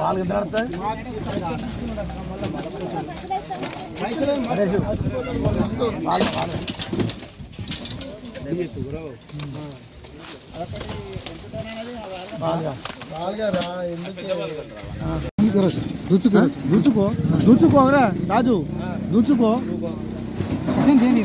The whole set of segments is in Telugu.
వాళ్ళకి ఎంత పడుతుంది దూచుకో దూచుకోరా రాజు దూచుకో దేని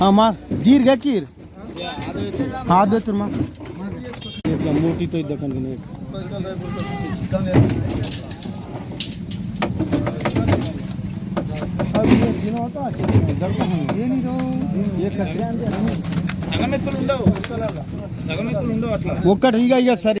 ಹಾಂ ಮಾ ಗೀರ್ಗೆ ಹಾಕಿರ್ ಆದೋತ್ರ ಮಾ ఇట్లా మూటితో ఇద్దాం కనుక ఒక్కటి ఇక ఇక సరే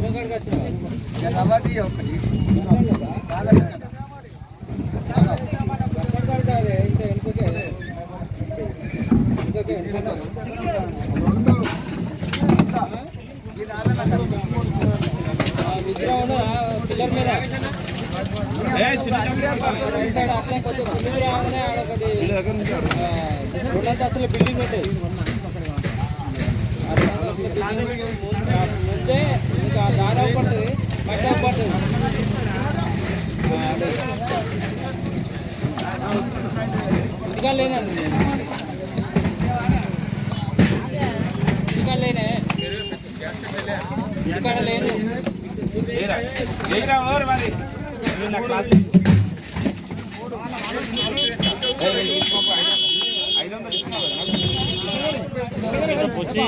షాపు పిల్లర్ రెండంతస్తుల బిల్డింగ్ ఉంటుంది ముందే ఇంకా దారి లేనండి ఇంకా లేనే లేను వచ్చి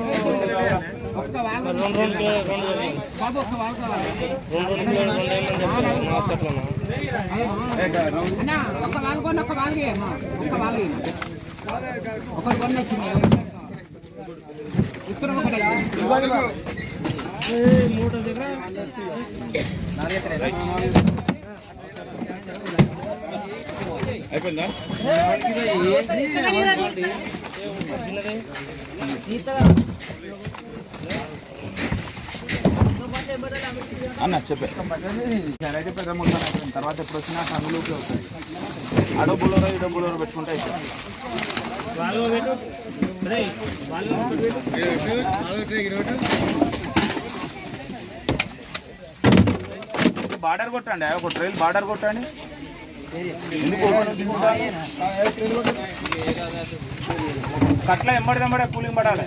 రెండు ఒక వాళ్ళు కొన్ని వాళ్ళకి వాళ్ళకి ఒకటి కొన్ని వచ్చింది ఒకటి అయిపోయిందా? అన్న చెప్పే. అయితే పెద్ద మొత్తం అయిపోయింది తర్వాత ఎప్పుడు వచ్చినా కందులోకి వస్తాయి అడో బులోరో ఇడో బులోరో పెట్టుకుంటే అయిపోయింది బార్డర్ కొట్టండి ఒక ట్రైల్ బార్డర్ కొట్టండి. కట్ల ఎంబడి ఎంబడే కూలింగ్ పడాలి.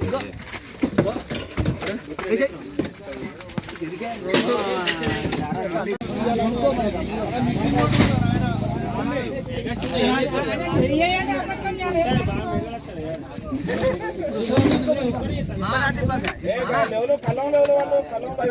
బావ బా, ఎవరిదో అయితే మరి లోపల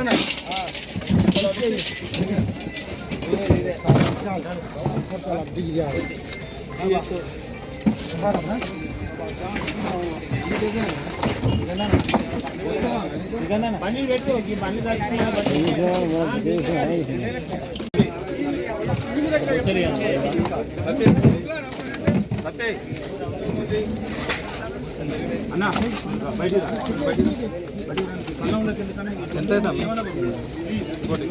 ఏడికి? ఎంత ఒకటి ఈ మూడు ఇయ్యి. ఒకటి ఒకటి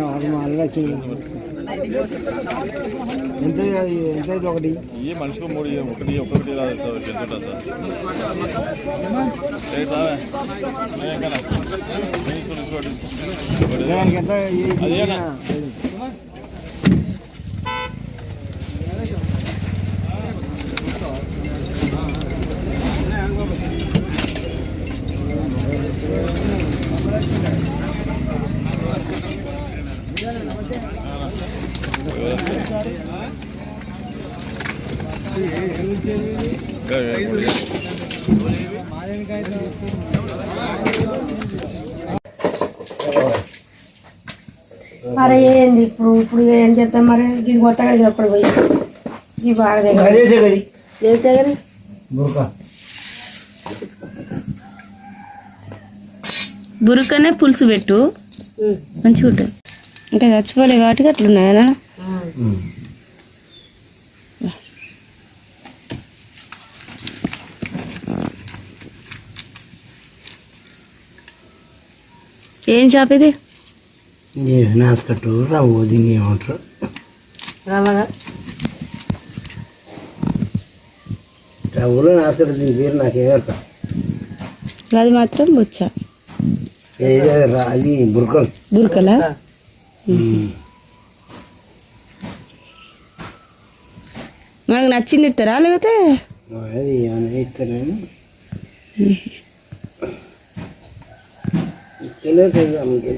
రాదు ఎంత ఉంటుంది ఏ సావే ఏ కన్నా? ఏ చూడు, చూడు. ఒకటి. ఎంత అదేనా? ఏ, ఏ, ఇప్పుడు ఏ? మరి ఏంది ఇప్పుడు ఇప్పుడు ఏం చేద్దాం మరి? ఇది కొత్తగా అప్పుడు పోయి? ఇది బాగా దగ్గర. బురుకనే పులుసు పెట్టు. మంచిగా ఉంటుంది ఇంకా చచ్చిపోలే కాబట్టి అట్లున్నాయనా ఏం షాప్ ఇది? నాసుకట్టు రవ్వ దీన్ని ఏమంటారు రవ్వగా రవ్వలో నాసుకట్టు దీని పేరు నాకేమర్థం అది మాత్రం బొచ్చా. అది బుర్కలు. బురకలా? మనకు నచ్చింది ఇస్తారా లేకపోతే? అది ఏమైనా ఇస్తారని తెలియదు అమ్మకి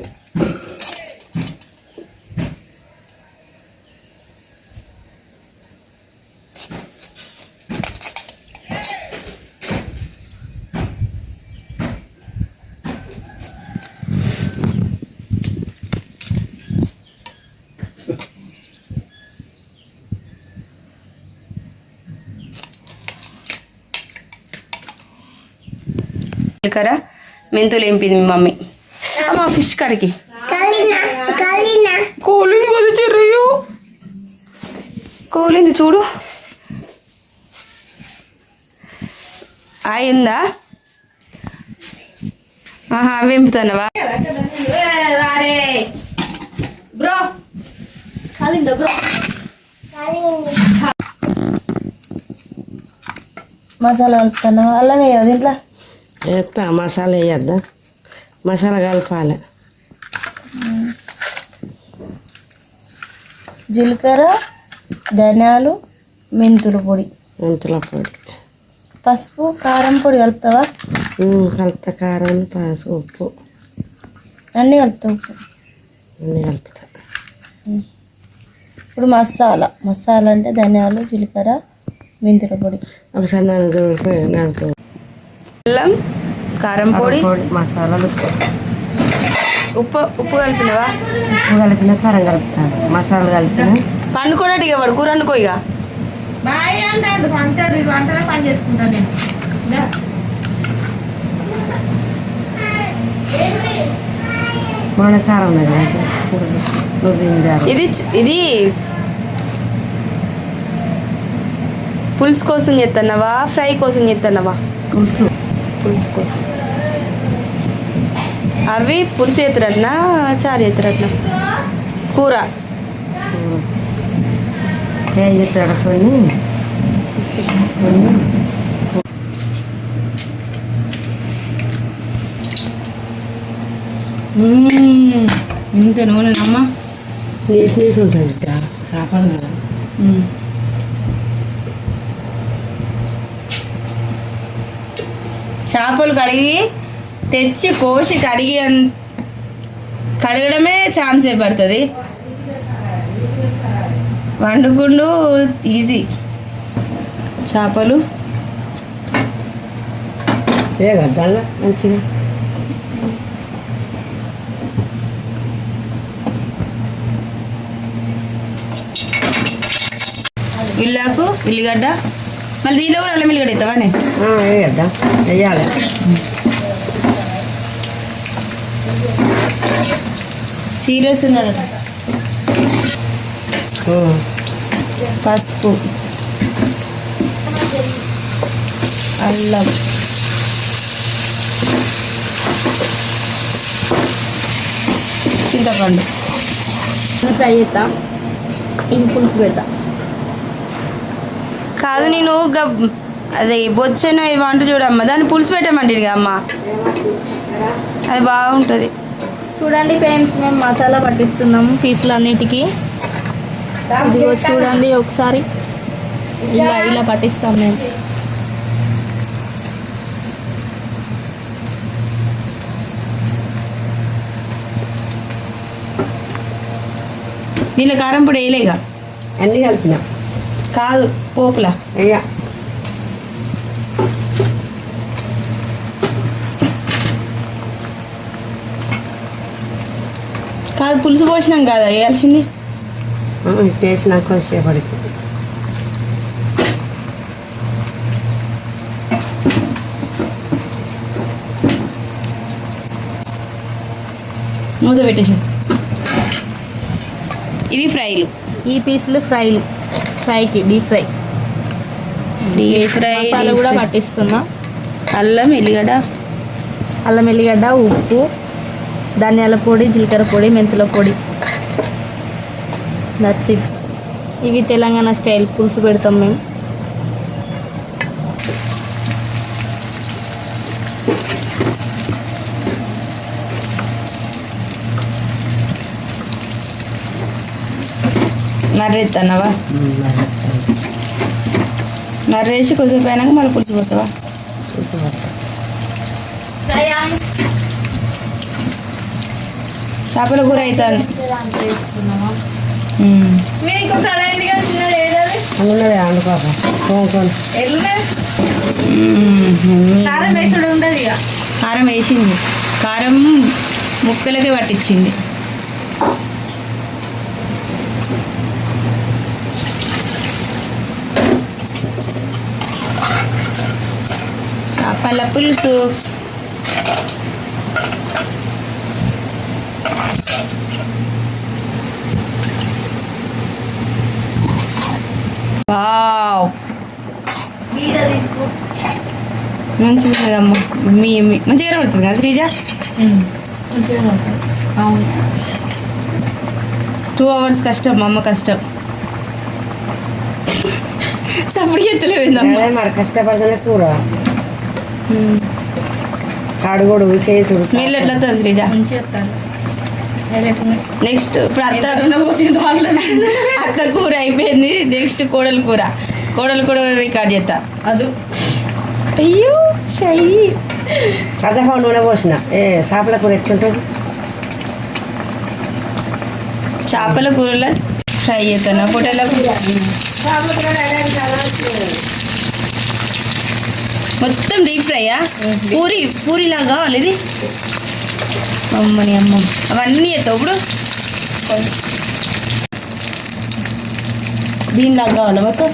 జీలకర్ర మెంతులు ఎంపింది మీ మమ్మీ మా ఫిష్ కర్రీకి. కోలింది కదా చెర్రయ్యో. కోలింది చూడు. అయిందా? ఆహా బ్రో కాలిందా బ్రో? మసాలా కలుపుతున్నావా అల్లం వేయవు దీంట్లో? వేస్తా మసాలా వేయద్దా? మసాలా కలపాలి. జీలకర్ర ధనియాలు మెంతుల పొడి. మెంతుల పొడి. పసుపు కారం పొడి కలుపుతావా? కలుపుతా. కారం పసుపు ఉప్పు. అన్నీ కలుపుతావు ఉప్పు. అన్నీ కలుపుతా. ఇప్పుడు మసాలా. మసాలా అంటే ధనియాలు జీలకర్ర మెంతుల పొడి. ఒకసారి నన్ను అల్లం కారం పొడి. మసాలాలు ఉప్పు. ఉప్పు కలిపినవా? ఉప్పు కలిపిన కారం కలుపుతాను మసాలా కలిపిన. పండుకోనట్టు ఇక వాడు కూర వండుకో ఇక. ఇది ఇది పులుసు కోసం చేస్తున్నావా ఫ్రై కోసం చేస్తున్నావా పులుసు. పులుసు కోసం అవి పులుసు ఎత్తురట్నా చారు ఎత్తురట్నా కూర. ఏం కొన్ని కొన్ని ఇంత నూనెనమ్మా నీసి నీసి ఉంటుంది కాపాడు కదా. చేపలు కడిగి తెచ్చి కోసి కడిగి కడగడమే ఛాన్స్ పడుతుంది వండుకుండు ఈజీ. చేపలు. మంచిగా. ఇల్లాకు ఉల్లిగడ్డ మళ్ళీ దీనిలో కూడా అల్లం ఎల్లిగడ్డ ఏ గడ్డ వెయ్యాలి సీరియస్ ఉన్నాడట పసుపు అల్లం చింతపండు ఫ్రై చేస్తా పులుసు పెడతా కాదు నేను అదే బొచ్చన వంట చూడమ్మా దాన్ని పులుసు పెట్టమంటే అమ్మ. అది బాగుంటుంది. చూడండి ఫ్రెండ్స్ మేము మసాలా పట్టిస్తున్నాము పీసులు అన్నిటికీ ఇదిగో చూడండి ఒకసారి. ఇలా ఇలా పట్టిస్తాం మేము. దీనిలో కారం పొడి వేయలేగా అన్నీ కలిపిన. కాదు పోపులా వెయ్య కాదు పులుసు పోసినాం కదా వేయాల్సింది టేస్ట్ నాకు వచ్చేపడికి మూత పెట్టేసి ఇవి ఫ్రైలు ఈ పీసులు ఫ్రైలు ఫ్రైకి deep fry. Deep fry masala కూడా పట్టిస్తున్నా. అల్లం ఎల్లిగడ్డ. అల్లం ఎల్లిగడ్డ ఉప్పు ధనియాల పొడి జీలకర్ర పొడి మెంతుల పొడి. నచ్చి ఇవి తెలంగాణ స్టైల్ పులుసు పెడతాం మేము. నర్రెత్తన్నావా నర్రేసి కొద్దిసేపు అయినాక మళ్ళీ పులుసు పోతావా? చేపల కూర అవుతుంది కారం వేసింది. కారం ముక్కలకే పట్టించింది. చేపల పులుసు వావ్ మంచిగా ఉన్నదమ్మా మీ మీ మంచిగా కనబడుతుంది కదా శ్రీజ టూ అవర్స్ కష్టం మా అమ్మ కష్టం సప్పుడు ఎత్తలేదమ్మా మరి కష్టపడితేనే కూర అడుగుడు చేసుడు స్మెల్ ఎట్లా వస్తుంది శ్రీజ నెక్స్ట్ ఇప్పుడు అత్త అత్త కూర అయిపోయింది నెక్స్ట్ కోడల కూర కోడల కూర రికార్డ్ చేస్తా అది అయ్యో షై అద్దపా నూనె పోసిన ఏ చేపల కూర ఎట్లుంటుంది చేపల కూరలో ఫ్రై చేస్తాను. పొట్టల కూర మొత్తం డీప్ ఫ్రైయా పూరి పూరి లాగా కావాలి ఇది? అమ్మని అమ్మ. అవన్నీ ఎత్తావు ఇప్పుడు? దీని దాకా కావాలా మొత్తం?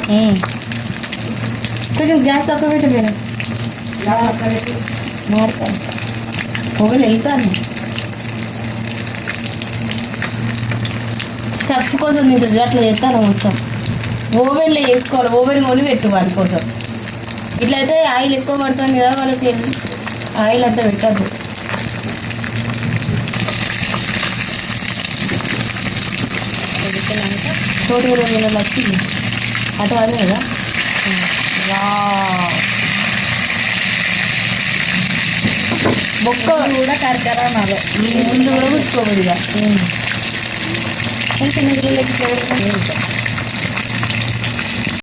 కొంచెం గ్యాస్ తక్కువ పెట్టలేదు మారుతాను. పొగలు వెళ్తాను. స్టఫ్ కోసం నేను అట్లా చేస్తాను మొత్తం. ఓవెన్లో వేసుకోవాలి ఓవెన్ కొని పెట్టు వాటి కోసం. ఇట్లయితే ఆయిల్ ఎక్కువ పడుతుంది కదా వాళ్ళకి ఆయిల్ అంతా పెట్టద్దు. తోటి కూడా రెండు వచ్చింది అటు అది కదా. బొక్క కూడా కరకర అనాలి. ముందు కూడా కూర్చోబోదు ఇక. కొంచెం నిధులకి